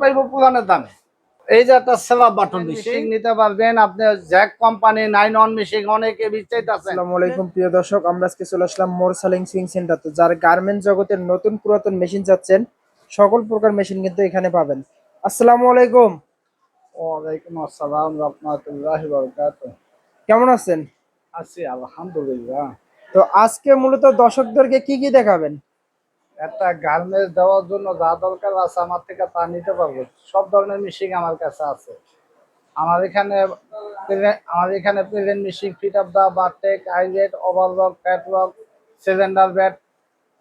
পাইব পুরানের দামে? এই যে একটা সেলার বাটন মেশিন নিতে পারবেন আপনি Jack company nine on machine অনেকে বিস্তারিত আছে। আসসালামু আলাইকুম প্রিয় দর্শক আমরা আজকে চলে আসলাম মোর সালিং সুইং সেন্টার তো যারা গার্মেন্ট জগতের নতুন পুরাতন মেশিন চাচ্ছেন সকল প্রকার মেশিন কিন্তু এখানে পাবেন। আসসালামু আলাইকুম। ওয়ালাইকুম আসসালাম রহমতুল্লাহ বরকাত কেমন আছেন? আছি আলহামদুলিল্লাহ। তো আজকে মূলত দর্শকদেরকে কি কি দেখাবেন? একটা গার্মেন্টস দেওয়ার জন্য যা দরকার আছে আমার থেকে তা নিতে পারব। সব ধরনের মেশিন আমার কাছে আছে। আমার এখানে আমার এখানে present machine fit up the bartack eyelet overlock প্যাটলক cylinder bed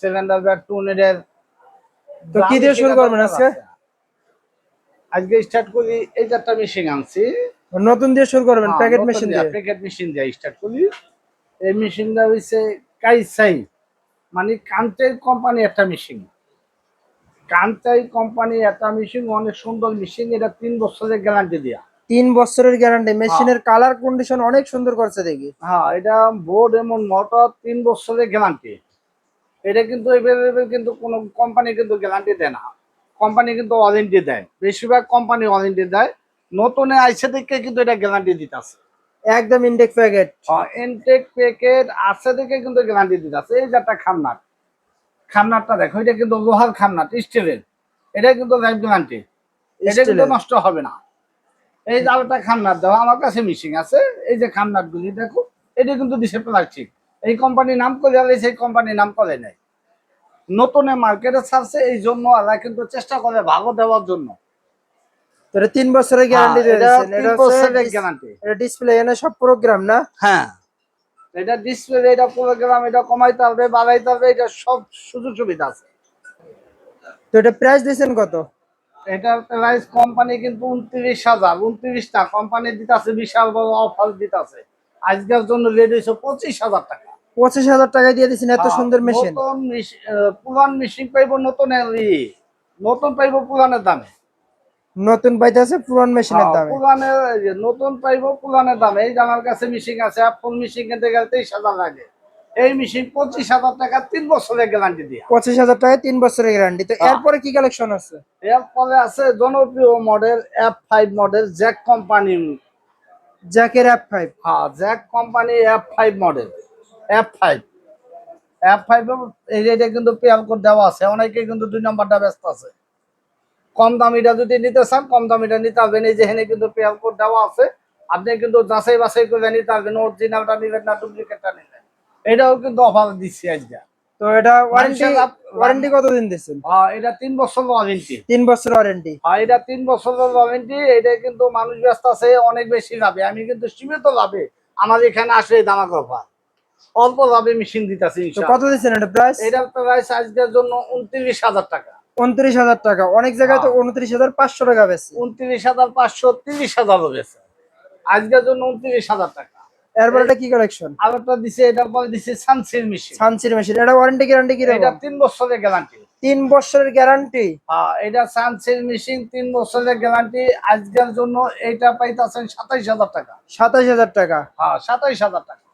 cylinder bed two নিডের তো কি দিয়ে শুরু করবেন আজকে? আজকে স্টার্ট করি এই একটা মেশিন আনছি। নতুন দিয়ে শুরু করবেন প্যাকেট মেশিন দিয়ে প্যাকেট মেশিন দিয়ে স্টার্ট করি। এই মেশিনটা হইছে কাইসাই মানে কান্তের কোম্পানি একটা মেশিন কান্তাই কোম্পানি একটা মেশিন অনেক সুন্দর মেশিন এটা তিন বছরের গ্যারান্টি দেয়া। তিন বছরের গ্যারান্টি মেশিনের কালার কন্ডিশন অনেক সুন্দর করছে দেখি। হ্যাঁ এটা বোর্ড এমন মোটর তিন বছরের গ্যারান্টি এটা কিন্তু এভেলেবেল কিন্তু কোনো কোম্পানি কিন্তু গ্যারান্টি দেয় না। কোম্পানি কিন্তু ওয়ারেন্টি দেয়। বেশিরভাগ কোম্পানি ওয়ারেন্টি দেয়। নতুনে আইসে থেকে কিন্তু এটা গ্যারান্টি দিতেছে। একদম ইন্ডেক্স প্যাকেট ইনটেক প্যাকেট আছে থেকে কিন্তু গ্যারান্টি দিতেছে এই যে একটা খামনাট। খামনাটটা দেখো এটা কিন্তু লোহার খামনাট স্টিলের এটা কিন্তু লাইফ গ্যারান্টি এটা কিন্তু নষ্ট হবে না। এই যে আরেকটা খামনাট দেওয়া আমার কাছে মিশিং আছে। এই যে খামনাট গুলি দেখো এটা কিন্তু দিছে প্লাস্টিক এই কোম্পানির নাম করে আলে সেই কোম্পানির নাম করে নাই। নতুনে মার্কেটে ছাড়ছে এই জন্য এরা কিন্তু চেষ্টা করে ভালো দেওয়ার জন্য। তো এটা তিন বছরের গ্যারান্টি দিয়ে এটা বছরের গ্যারান্টি এটা ডিসপ্লে এনে সব প্রোগ্রাম না? হ্যাঁ। এটা ডিসপ্লে এটা প্রোগ্রাম এটা কমাইতে হবে বাড়াইতে হবে এটা সব সুযোগ সুবিধা আছে। তো এটা প্রাইস দিয়েছেন কত? এটার প্রাইস কোম্পানি কিন্তু উনত্রিশ হাজার উনত্রিশটা। কোম্পানি দিতেছে বিশাল বড় অফার দিতেছে। আজকের জন্য রেডি হয়েছে পঁচিশ হাজার টাকা। পঁচিশ হাজার টাকা দিয়ে দিচ্ছেন এত হ্যাঁ, সুন্দর মেশিন পুরান মেশিন পাইব নতুন নতুন পাইব পুরানের দামে। নতুন পাইতেছে পুরান মেশিনের হ্যাঁ, দামে। পুরানের নতুন পাইবো পুরানের দামে। এই যে আমার কাছে মেশিন আছে ফুল মেশিন কিনতে গেলে তেইশ হাজার লাগে। এই মেশিন পঁচিশ হাজার টাকা তিন বছরের গ্যারান্টি দিয়ে। পঁচিশ হাজার টাকায় তিন বছরের গ্যারান্টি তো হ্যাঁ। এরপরে কি কালেকশন আছে? এরপরে আছে জনপ্রিয় model F five model Jack company জ্যাকের F five হ্যাঁ Jack company F five model F five F five এটা কিন্তু পেয়ার কোড দেওয়া আছে। অনেকে কিন্তু দুই নম্বরটা ব্যস্ত আছে। কম দামিটা যদি নিতে চান কম দামিটা নিতে পারবেন। এই যেখানে কিন্তু পেয়ার কোড দেওয়া আছে। আপনি কিন্তু যাচাই বাছাই করে নিতে পারবেন। অরিজিনালটা নিবেন না ডুপ্লিকেটটা নিবেন। এটাও কিন্তু অফার দিচ্ছি আজকে। তো এটা ওয়ারেন্টি মানুষের ওয়ারেন্টি কতদিন দিচ্ছেন? হ্যাঁ এটা তিন বছর ওয়ারেন্টি তিন বছর ওয়ারেন্টি আর এটা তিন বছরের ওয়ারেন্টি এটা কিন্তু মানুষ ব্যস্ত আছে অনেক বেশি লাভে। আমি কিন্তু সীমিত লাভে আমার এখানে দামাক অফার অল্প লাভে মেশিন দিতেছি কত দিচ্ছেন এটা প্রাইস এটার প্রাইস আজকের জন্য উনত্রিশ হাজার টাকা। উনত্রিশ হাজার টাকা। অনেক জায়গায় তো হ্যাঁ। উনত্রিশ হাজার পাঁচশো টাকা বেশি উনত্রিশ হাজার পাঁচশো তিরিশ হাজার রয়েছে আজকের জন্য উনত্রিশ হাজার টাকা। এরপর এটা কি কালেকশন দিছে এটার পরে দিছে সানসির মেশিন সানসির মেশিন এটা ওয়ারেন্টি গ্যারান্টি কি এটা রকম তিন বছরের গ্যারান্টি তিন বছরের গ্যারান্টি এটা সানসির মেশিন তিন বছরের গ্যারান্টি আজকের জন্য এইটা পাইতেছেন সাতাইশ হাজার টাকা। সাতাশ হাজার টাকা। হ্যাঁ সাতাইশ হাজার টাকা।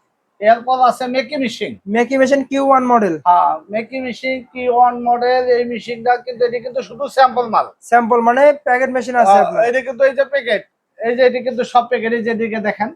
এরপর আছে Maqi machine Maqi machine Q one model হ্যাঁ Maqi machine Q one model এই মেশিনটা কিন্তু এটি কিন্তু শুধু স্যাম্পল মাল। স্যাম্পল মানে প্যাকেট মেশিন আছে হ্যাঁ, আপনার। এটা কিন্তু এই যে প্যাকেট এই যে এটি কিন্তু সব প্যাকেট এই যে এদিকে দেখেন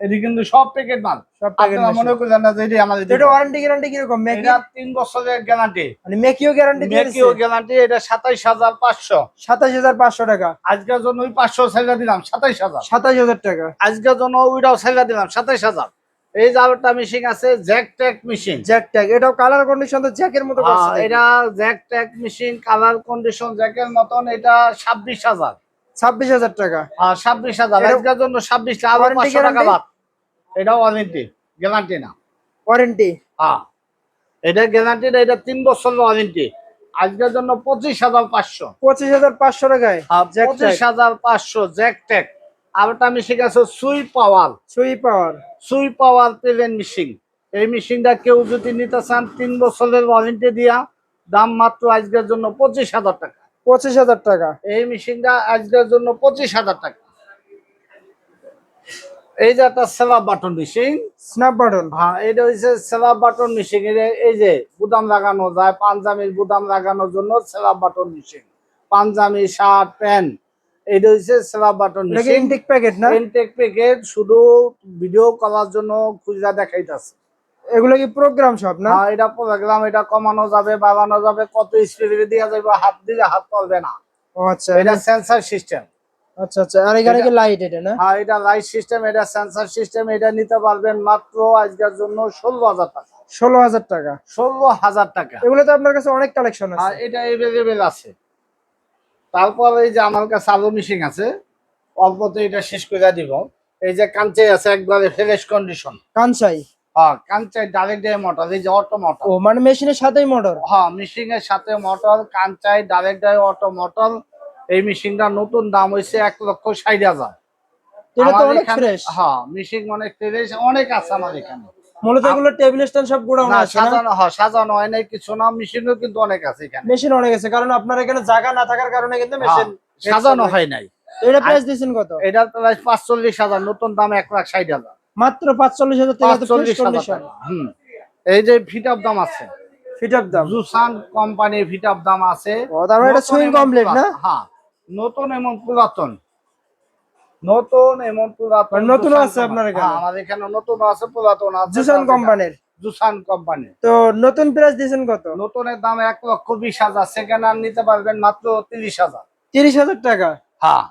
এটি কিন্তু সব প্যাকেট মাল। সব প্যাকেট মনে করলেন না যে এটি আমাদের এটা ওয়ারেন্টি গ্যারান্টি কি রকম মেকি তিন বছরের গ্যারান্টি মানে মেকিও গ্যারান্টি মেকিও গ্যারান্টি এটা সাতাইশ হাজার পাঁচশো। সাতাশ হাজার পাঁচশো টাকা। আজকের জন্য ওই পাঁচশো সেলা দিলাম সাতাইশ হাজার। সাতাশ হাজার টাকা। আজকের জন্য ওইটাও সেলা দিলাম সাতাইশ হাজার। এই যে আরেকটা মেশিন আছে Jack tack machine Jack tack এটাও কালার কন্ডিশন তো জ্যাকের মতো হ্যাঁ, এটা Jack tack machine colour condition জ্যাকের মতন এটা ছাব্বিশ হাজার। ছাব্বিশ হাজার টাকা। আর ছাব্বিশ হাজার। এটা- জন্য ছাব্বিশ আরও Warranty পাঁচশো টাকা? বাদ। এটা ওয়ারেন্টি গ্যারান্টি না। ওয়ারেন্টি হ্যাঁ এটা গ্যারান্টি না এটা তিন বছর ওয়ারেন্টি আজকের জন্য পঁচিশ হাজার পাঁচশো। পঁচিশ হাজার পাঁচশো টাকায় জ্যাক পঁচিশ হাজার পাঁচশো জ্যাক ট্যাক আর একটা মেশিন আছে সুই পাওয়ার সুই পাওয়ার সুই পাওয়ার প্লেন মেশিন এই মেশিনটা কেউ যদি নিতে চান তিন বছরের ওয়ারেন্টি দিয়া দাম মাত্র আজকের জন্য পঁচিশ হাজার টাকা। পঁচিশ হাজার টাকা। এই মেশিনটা আজকের জন্য পঁচিশ হাজার টাকা। এই যে একটা সেলা বাটন মেশিন স্ন্যাপ বাটন। হ্যাঁ এটা হচ্ছে সেলা বাটন মেশিন এই যে গুদাম লাগানো যায় পাঞ্জাবির গুদাম লাগানোর জন্য সেলা button machine panjabi shirt pant. এটা হচ্ছে স্ল্যাব বাটন ইনটেক প্যাকেট না? ইনটেক প্যাকেট শুধু ভিডিও করার জন্য খুঁজা দেখাইতেছে। এগুলো কি প্রোগ্রাম সব না? হ্যাঁ এটা প্রোগ্রাম এটা কমানো যাবে বাড়ানো যাবে কত স্পিডে দেওয়া যাবে হাত দিলে হাত চলবে না। আচ্ছা। এটা সেন্সার সিস্টেম আচ্ছা আচ্ছা। আর এখানে কি লাইট এটা না? হ্যাঁ এটা লাইট সিস্টেম এটা সেন্সার সিস্টেম এটা নিতে পারবেন মাত্র আজকের জন্য ষোলো হাজার টাকা। ষোলো হাজার টাকা। ষোলো হাজার টাকা। এগুলো তো আপনার কাছে অনেক কালেকশন আর আছে এটা এভেলেবেল আছে। তারপর এই যে আমার কাছে আলু মিশিং আছে অল্পতে এটা শেষ করে দিব। এই যে কাঞ্চাই আছে একবারে ফ্রেশ কন্ডিশন কানসাই হ্যাঁ কাঞ্চাই ডাইরেক্ট মোটর এই যে অটো মোটর ও মানে মেশিনের সাথেই মোটর হ্যাঁ মিশিং এর সাথে মোটর কাঞ্চাই ডাইরেক্ট অটো মোটর এই মেশিনটা নতুন দাম হয়েছে এক লক্ষ ষাট হাজার। তো হ্যাঁ মিশিং অনেক ফ্রেশ অনেক আছে আমার এখানে। মূলত এগুলো টেবিল স্ট্যান্ড সব গোডাউন না আছে না? সাজানো হয় সাজানো হয় নাই কিছু না মেশিনও কিন্তু অনেক আছে এখানে। মেশিন অনেক আছে কারণ আপনার এখানে জায়গা না থাকার কারণে কিন্তু মেশিন হ্যাঁ, সাজানো হয় নাই। এটা প্রাইস কত? প্রাইস নতুন দাম লাখ হাজার। মাত্র টাকা। হুম। এই যে ফিট আপ দাম আছে। ফিট আপ দাম। জুসান কোম্পানির ফিট আপ দাম আছে। ও তার এটা নতুন সুইং কমপ্লিট না? হ্যাঁ নতুন এবং পুরাতন। নতুন এবং পুরাতন মানে নতুনও আছে আপনার। এখানে? হ্যাঁ, আমাদের এখানে নতুন আছে পুরাতন আছে জুসান কোম্পানির জুসান কোম্পানি তো নতুন প্রাইস দিয়েছেন কত? নতুনের দাম এক লক্ষ বিশ হাজার সেকেন্ড হ্যান্ড নিতে পারবেন মাত্র তিরিশ হাজার। তিরিশ হাজার টাকা? হ্যাঁ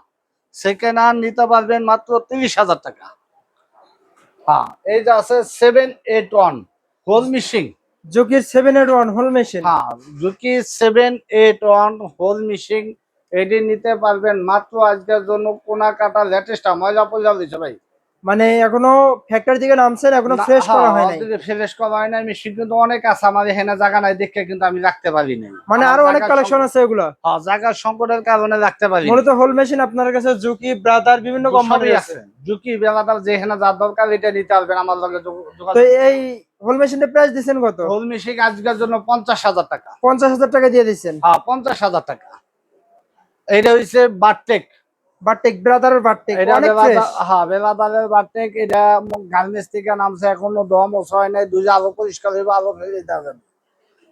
সেকেন্ড হ্যান্ড নিতে পারবেন মাত্র তিরিশ হাজার টাকা। হ্যাঁ এই যে আছে seven eight one hole machine জোকির seven eight one hole machine হ্যাঁ Juki seven eight one hole machine এটি নিতে পারবেন মাত্র আজকের জন্য কোনা কাটা লেটেস্ট ময়লা পয়লা দিচ্ছে ভাই। মানে এখনও ফ্যাক্টরি থেকে নামছেন এখনও হ্যাঁ, ফ্রেশ করা হয় নাই? ফ্রেশ করা হয় নাই মেশিন কিন্তু অনেক আছে আমার এখানে জায়গা নাই দেখে কিন্তু আমি রাখতে পারি নাই। মানে আরও অনেক কালেকশন আছে এগুলো? হ্যাঁ জায়গার সংকটের কারণে রাখতে পারি। মূলত হোল মেশিন আপনার কাছে জুকি ব্রাদার বিভিন্ন কোম্পানি আছে। জুকি ব্রাদার যেখানে যার দরকার এটা নিতে পারবেন আমার লগে তো এই হোল মেশিনের প্রাইস দিচ্ছেন কত? হোল মেশিন আজকের জন্য পঞ্চাশ হাজার টাকা। পঞ্চাশ হাজার টাকা দিয়ে দিচ্ছেন হ্যাঁ পঞ্চাশ হাজার টাকা। এটা হচ্ছে বারটেক বারটেক ব্রাদারের অনেক ফ্রেশ বেলাদা- হ্যাঁ বেলাদারের বারটেক এটা গার্মেন্টস থেকে নামছে এখনও দম হয় নাই দুই আলো পরিষ্কার হইবে আলো ফেলে পারবেন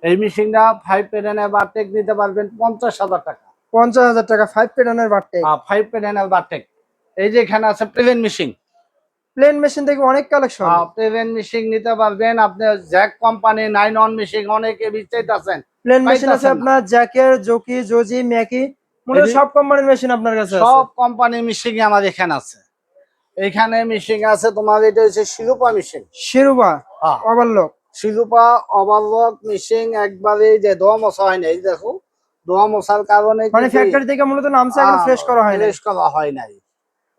এই মেশিনটা ফাইভ পেডেনের বারটেক নিতে পারবেন পঞ্চাশ হাজার টাকা। পঞ্চাশ হাজার টাকা ফাইভ পেডানের বারটেক হ্যাঁ ফাইভ পেডেনের বারটেক এই যে এখানে আছে প্লেন মেশিন প্লেন মেশিন থেকে অনেক কালেকশন প্লেন মেশিন নিতে পারবেন আপনি Jack company nine on machine অনেকে বিচ্ছেদ আছেন। প্লেন মেশিন আছে আপনার জ্যাকের জোকি জোজি ম্যাকি এদি- সব কোম্পানির মেশিন আপনার কাছে সব কোম্পানি মিশিং আমার এখানে আছে। এখানে মিশিং আছে তোমার এটা হচ্ছে শিলুপা মিশিং শিরুবা হ্যাঁ। ওভারলক শিলুপা ওভারলক মিশিং একবারে যে দোয়া মশা হয় নাই দেখো। দোয়া মশার কারণে মানে ফ্যাক্টরি থেকে মূলত নামছে এখন ফ্রেশ করা হয় ফ্রেশ করা হয় নাই।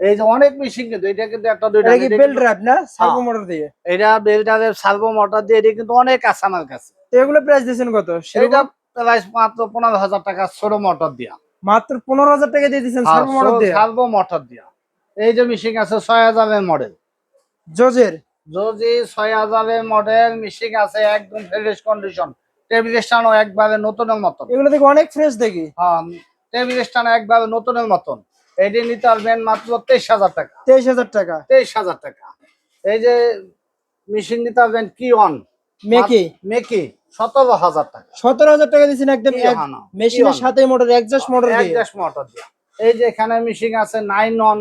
এই যে অনেক মেশিন কিন্তু এটা কিন্তু একটা দুইটা এটা কি এটা বেল ড্রাইভ না? সার্ভো হ্যাঁ। মোটর দিয়ে? এটা বেলটারের সার্ভো মোটর দিয়ে এটা কিন্তু অনেক আছে আমার কাছে। এগুলো প্রাইস দিয়েছেন কত? এটা প্রাইস মাত্র পনেরো হাজার টাকা ছোট মোটর দিয়া। মাত্র পনেরো হাজার টাকা দিয়ে দিচ্ছেন সার্ভো মোটর দিয়ে। সার্ভো মোটর দিয়া। এই যে মিশিং আছে ছয় হাজারের মডেল জোজের। যদি ছয় হাজারের মডেল মিশিং আছে একদম ফ্রেশ কন্ডিশন টেবিল স্ট্যান্ডও একবারে নতুনের মতন। এগুলো থেকে অনেক ফ্রেশ দেখি। হ্যাঁ টেবিল স্ট্যান্ড একবারে নতুনের মতন। এটি নিতে পারবেন মাত্র তেইশ হাজার টাকা। তেইশ হাজার টাকা। তেইশ হাজার টাকা। এই যে মেশিন নিতে পারবেন কি অন মেকি মেকি সতেরো হাজার টাকা। সতেরো হাজার টাকা দিয়েছেন একদম হানা? মেশিনের সাথে মোটর মোটর মোটর দিয়া। এই যে এখানে মেশিন আছে nine on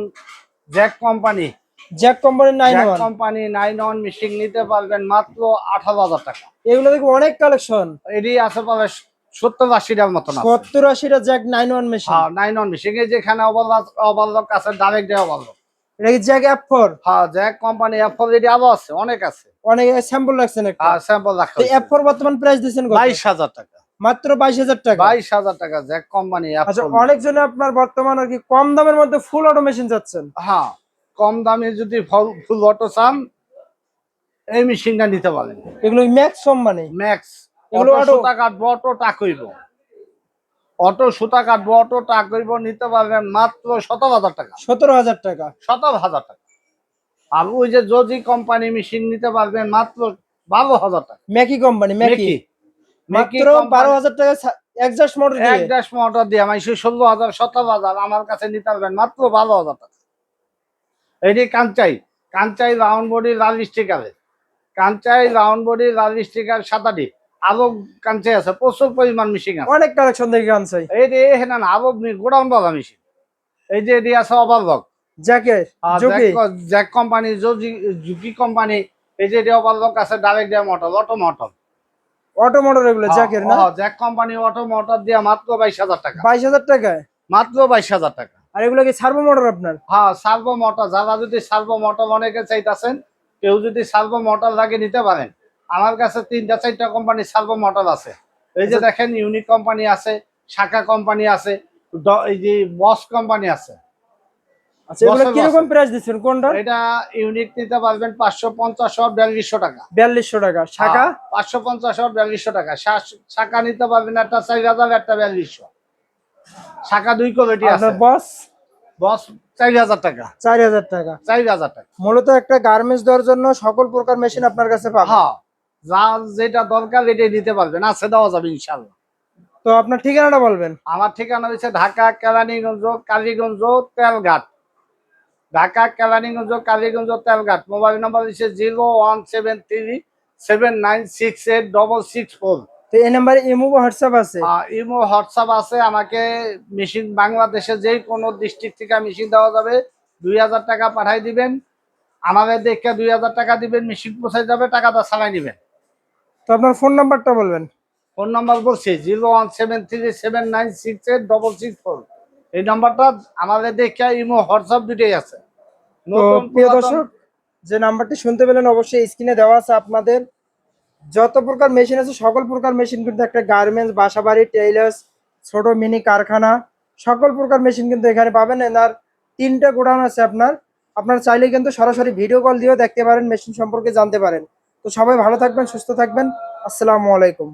Jack company Jack কোম্পানির nine one company nine on machine নিতে পারবেন মাত্র আঠারো হাজার টাকা। এগুলো থেকে অনেক কালেকশন এটি আছে পাবে সত্তর আশিটার মতন সত্তর আশিটা Jack nine one machine nine machine এই যেখানে আছে ডাইরেক্ট এটা কি জ্যাক অ্যাপ ফোর হ্যাঁ জ্যাক কোম্পানি অ্যাপল এটি আরও আছে অনেক আছে। অনেক স্যাম্পল রাখছেন একটা। স্যাম্পল রাখা তো অ্যাপ বর্তমান প্রাইস দিয়েছেন কত? বাইশ হাজার টাকা। মাত্র বাইশ হাজার টাকা। বাইশ হাজার টাকা জ্যাক কোম্পানি আচ্ছা অনেকজনে আপনার বর্তমান আর কি কম দামের মধ্যে ফুল অটো মেশিন চাচ্ছেন। হ্যাঁ কম দামে যদি ফল- অটো চান এই মেশিনটা নিতে পারেন। এগুলো ম্যাক্স কোম্পানি ম্যাক্স এগুলো অটো? সুতা কাটবো অটো টাক হইব অটো সুতা কাটবো অটো টাক হইব নিতে পারবেন মাত্র সতেরো হাজার টাকা। সতেরো হাজার টাকা। সতেরো হাজার টাকা। আর ওই যে যদি কোম্পানি মেশিন নিতে পারবেন মাত্র বারো হাজার টাকা। ম্যাকি কোম্পানি ম্যাকি মেকি মাত্র বারো হাজার টাকা একজাস্ট মোটর এক মোটর দিয়ে আমি ষোলো হাজার সতেরো হাজার আমার কাছে নিতে পারবেন মাত্র বারো হাজার টাকা। এটি কাঞ্চাই কাঞ্চাই রাউন্ড বডি লাল কাঞ্চাই রাউন্ড বডি লাল স্টিকার সাতাটি আরব কাঞ্চে আছে প্রচুর পরিমাণ মেশিন আছে। অনেক কালেকশন দেখে আনছে এই যে এখানে না গোডাউন বালা মেশিন এই যে এটি আছে overlock Jack company Juki company এই যে আছে direct motor auto motor auto motor এগুলো জ্যাকের না? জ্যাক কোম্পানি অটো মোটর মাত্র বাইশ হাজার টাকা। বাইশ হাজার টাকায়? মাত্র বাইশ হাজার টাকা। আর এগুলো কি সার্ভো মোটর আপনার? হ্যাঁ সার্ভো মোটর যারা যদি সার্ভো মোটর অনেকে চাইতেছেন কেউ যদি সার্ভো মোটর লাগে নিতে পারেন আমার কাছে তিনটা চারটা কোম্পানি সার্ভো মোটর আছে। এই যে আচ্ছা। দেখেন ইউনিক কোম্পানি আছে শাখা কোম্পানি আছে এই যে বস কোম্পানি আছে। আচ্ছা এগুলো বছর কীরকম প্রাইস দিচ্ছেন? কোনটা? এটা ইউনিক নিতে পারবেন টাকা। বিয়াল্লিশশো টাকা। শাখা? পাঁচশো পঞ্চাশ আর বিয়াল্লিশশো টাকা। শাখা নিতে পারবেন একটা চার হাজার একটা বিয়াল্লিশশো। শাখা দুই আছে। আপনার বস টাকা। চার হাজার টাকা। চার হাজার টাকা। মূলত একটা গার্মেন্টস দেওয়ার জন্য সকল প্রকার মেশিন আপনার কাছে পাবেন। হ্যাঁ যা যেটা দরকার এটাই নিতে পারবেন। আছে দেওয়া যাবে ইনশাল্লাহ তো আপনার ঠিকানাটা বলবেন। আমার ঠিকানা হচ্ছে ঢাকা কেরানীগঞ্জ কালীগঞ্জ তেলঘাট। ঢাকা কেরানীগঞ্জ কালীগঞ্জ তেলঘাট। মোবাইল নাম্বার হচ্ছে zero one seven three seven nine six eight double six four. তো এই নাম্বারে ইমো হোয়াটসঅ্যাপ আছে? ইমো হোয়াটসঅ্যাপ আছে। আমাকে মেশিন বাংলাদেশে যেই কোনো ডিস্ট্রিক্ট থেকে মেশিন দেওয়া যাবে। দুই হাজার টাকা পাঠাই দিবেন। আমাদের দেখে দুই হাজার টাকা দিবেন মেশিন পৌঁছাই যাবে টাকাটা চালাই নেবেন। তো আপনার ফোন নাম্বারটা বলবেন। ফোন নাম্বার বলছি zero one seven three seven nine six eight double six four. এই নাম্বারটা আমাদের দেখে ইমো হোয়াটসঅ্যাপ দুটোই আছে। প্রিয় দর্শক যে নাম্বারটি শুনতে পেলেন অবশ্যই স্ক্রিনে দেওয়া আছে আপনাদের। যত প্রকার মেশিন আছে সকল প্রকার মেশিন কিন্তু একটা গার্মেন্টস বাসাবাড়ি টেইলার্স ছোট মিনি কারখানা সকল প্রকার মেশিন কিন্তু এখানে পাবেন। এনার তিনটা গোডাউন আছে আপনার। আপনার চাইলে কিন্তু সরাসরি ভিডিও কল দিয়েও দেখতে পারেন মেশিন সম্পর্কে জানতে পারেন। তো সবাই ভালো থাকবেন সুস্থ থাকবেন। আসসালামু আলাইকুম।